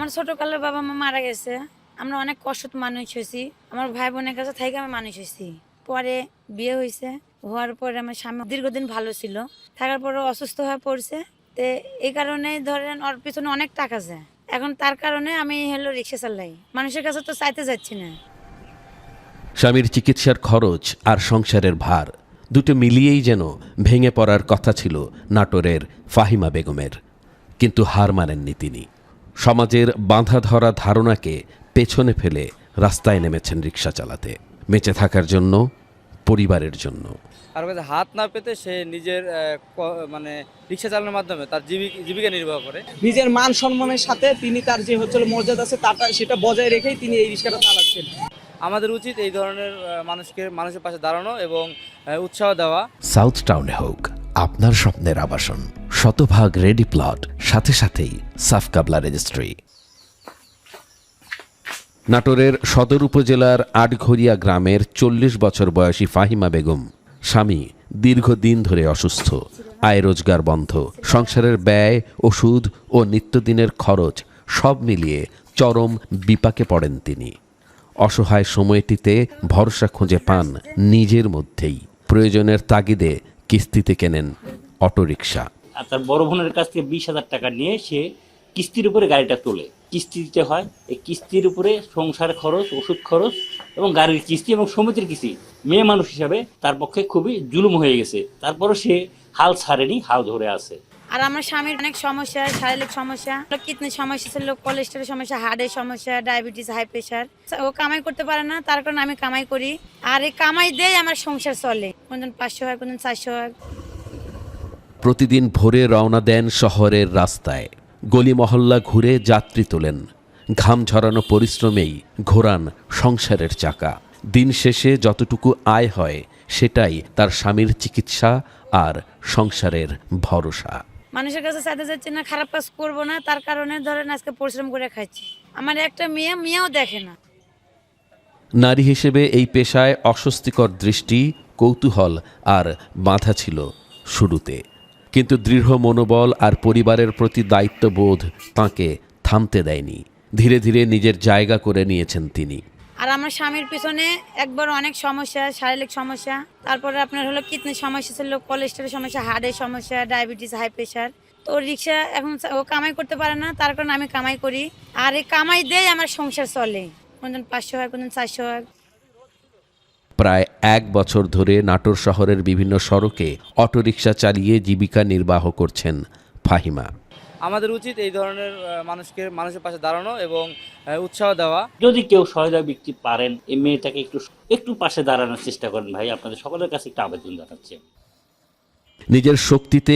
আমার ছোটকালের বাবা মা মারা গেছে। আমরা অনেক কষ্ট মানুষ হয়েছি। আমার ভাই বোনের কাছে থেকে আমি মানুষ হয়েছি। পরে বিয়ে হয়েছে। হওয়ার পরে আমার স্বামী দীর্ঘদিন ভালো ছিল। থাকার পরে অসুস্থ হয়ে পড়ছে। তো এই কারণে ধরেন ওর পিছনে অনেক টাকা আছে। এখন তার কারণে আমি হলো রিক্সা চালাই। মানুষের কাছে তো চাইতে যাচ্ছি না। স্বামীর চিকিৎসার খরচ আর সংসারের ভার দুটো মিলিয়েই যেন ভেঙে পড়ার কথা ছিল নাটোরের ফাহিমা বেগমের। কিন্তু হার মানেননি তিনি। সমাজের বাঁধা ধরা ধারণাকে পেছনে ফেলে রাস্তায় নেমেছেন রিক্সা চালাতে। বেঁচে থাকার জন্য পরিবারের জন্য। কারও কাছে হাত না পেতে সে নিজের মানে রিক্সা চালানোর মাধ্যমে তার জীবিক- জীবিকা নির্বাহ করে। নিজের মান সম্মানের সাথে তিনি তার যে হচ্ছে মর্যাদা আছে তাটা সেটা বজায় রেখেই তিনি এই রিক্সাটা চালাচ্ছেন। আমাদের উচিত এই ধরনের মানুষকে মানুষের পাশে দাঁড়ানো এবং উৎসাহ দেওয়া। সাউথ টাউনে হোক আপনার স্বপ্নের আবাসন। শতভাগ রেডি প্লট, সাথে সাথেই সাফকাবলা রেজিস্ট্রি। নাটোরের সদর উপজেলার আটঘরিয়া গ্রামের চল্লিশ বছর বয়সী ফাহিমা বেগম, স্বামী দীর্ঘদিন ধরে অসুস্থ, আয় রোজগার বন্ধ, সংসারের ব্যয়, ওষুধ ও নিত্যদিনের খরচ সব মিলিয়ে চরম বিপাকে পড়েন তিনি। অসহায় সময়টিতে ভরসা খুঁজে পান নিজের মধ্যেই। প্রয়োজনের তাগিদে কিস্তিতে কেনেন অটোরিকশা। আর তার বড় বোনের কাছ থেকে বিশ হাজার টাকা নিয়ে সে কিস্তির উপরে গাড়িটা তোলে। কিস্তি দিতে হয়, এই কিস্তির উপরে সংসার খরচ, ওষুধ খরচ এবং গাড়ির কিস্তি এবং সমিতির কিস্তি মেয়ে মানুষ হিসাবে তার পক্ষে খুবই জুলুম হয়ে গেছে। তারপরও সে হাল ছাড়েনি, হাল ধরে আছে। আর আমার স্বামীর অনেক সমস্যা, শারীরিক সমস্যা, কিডনির সমস্যা ছিল কোলেস্ট্রলের সমস্যা হার্টের সমস্যা ডায়াবেটিস হাই প্রেশার ও কামাই করতে পারে না, তার কারণে আমি কামাই করি। আর এই কামাই দিয়েই আমার সংসার চলে। কোনদিন পাঁচশো হয় কোনদিন চারশো হয়। প্রতিদিন ভোরে রওনা দেন শহরের রাস্তায়। গলি মহল্লা ঘুরে যাত্রী তোলেন। ঘাম ঝরানো পরিশ্রমেই ঘোরান সংসারের চাকা। দিন শেষে যতটুকু আয় হয় সেটাই তার স্বামীর চিকিৎসা আর সংসারের ভরসা। মানুষের কাছে চাইতে যাচ্ছি না খারাপ কাজ করব না তার কারণে ধরেন আজকে পরিশ্রম করে খাচ্ছি আমার একটা মেয়ে মেয়েও দেখে না। নারী হিসেবে এই পেশায় অস্বস্তিকর দৃষ্টি কৌতূহল আর বাধা ছিল শুরুতে। কিন্তু দৃঢ় মনোবল আর পরিবারের প্রতি দায়িত্ববোধ তাঁকে থামতে দেয়নি। ধীরে ধীরে নিজের জায়গা করে নিয়েছেন তিনি। আর আমার স্বামীর পিছনে একবার অনেক সমস্যা, শারীরিক সমস্যা, তারপরে আপনার হলো কিডনির সমস্যা ছিল কোলেস্ট্রলের সমস্যা হার্টের সমস্যা ডায়াবেটিস হাই প্রেশার তো রিক্সা এখন ও কামাই করতে পারে না, তার কারণে আমি কামাই করি। আর এই কামাই দেয় আমার সংসার চলে। কোনদিন পাঁচশো হয় কোনদিন চারশো হয়। প্রায় এক বছর ধরে নাটোর শহরের বিভিন্ন সড়কে অটোরিকশা চালিয়ে জীবিকা নির্বাহ করছেন ফাহিমা। আমাদের উচিত এই ধরনের মানুষকে মানুষের পাশে দাঁড়ানো এবং উৎসাহ দেওয়া। যদি কেউ সহায়তা ব্যক্তি পারেন এই মেয়েটাকে একটু একটু পাশে দাঁড়ানোর চেষ্টা করেন ভাই। আপনাদের সকলের কাছে একটা আবেদন জানাচ্ছে। নিজের শক্তিতে